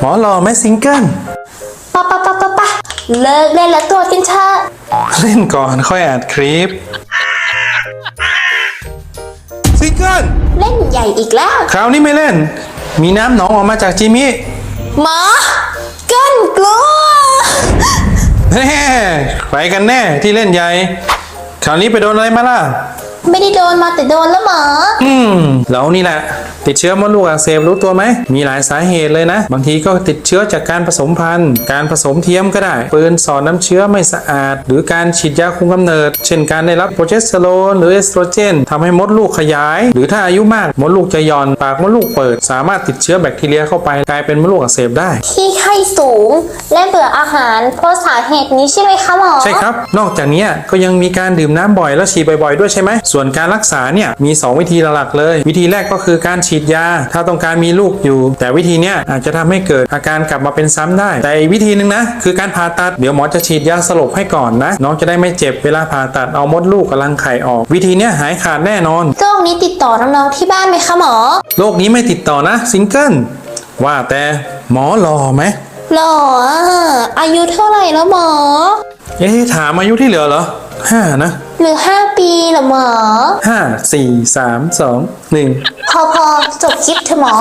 หมอหล่อไหมซิงเกิลปะปะปะปะปะเลิกเล่นแล้วตรวจกันเถอะเล่นก่อนค่อยอัดคลิป ซิงเกิลเล่นใหญ่อีกแล้ว คราวนี้ไม่เล่น มีน้ำหนองออกมาจากจิมมี่หมอกันกลัว แน่ไปกันแน่ที่เล่นใหญ่ คราวนี้ไปโดนอะไรมาล่ะ ไม่ได้โดนมาแต่โดนแล้วหมออืมเรานี่แหละ ติดเชื้อมดลูกอักเสบรู้ตัวไหม มีหลายสาเหตุเลยนะ บางทีก็ติดเชื้อจากการผสมพันธุ์ การผสมเทียมก็ได้ ปืนสอดน้ำเชื้อไม่สะอาด หรือการฉีดยาคุมกำเนิด เช่นการได้รับโปรเจสเตอโรนหรือเอสโตรเจนทำให้มดลูกขยาย หรือถ้าอายุมากมดลูกจะหย่อน ปากมดลูกเปิด สามารถติดเชื้อแบคทีเรียเข้าไปกลายเป็นมดลูกอักเสบได้ ที่ไข้สูง และเบื่ออาหารเพราะสาเหตุนี้ใช่ไหมคะหมอ ใช่ครับ นอกจากเนี้ยก็ยังมีการดื่มน้ำบ่อยและฉีดบ่อยๆ ด้วยใช่ไหมส่วนการรักษาเนี่ยมี 2 วิธีหลักๆเลย วิธีแรกก็คือการฉีดยา ถ้าต้องการมีลูกอยู่ แต่วิธีเนี้ยอาจจะทำให้เกิดอาการกลับมาเป็นซ้ำได้ แต่อีกวิธีหนึ่งนะคือการผ่าตัดเดี๋ยวหมอจะฉีดยาสลบให้ก่อนนะ น้องจะได้ไม่เจ็บเวลาผ่าตัดเอามดลูกกับรังไข่ออก วิธีเนี้ยหายขาดแน่นอนโรคนี้ติดต่อน้องๆที่บ้านไหมคะหมอโรคนี้ไม่ติดต่อนะซิงเกิลว่าแต่หมอหล่อไหมหรออายุเท่าไหร่แล้วหมอ เอ๊ะถามอายุที่เหลือเหรอห้านะ หรือ5 ปีเหรอหมอ ห้าสี่สามสองหนึ่ง พอพอจบคลิปเถอะหมอ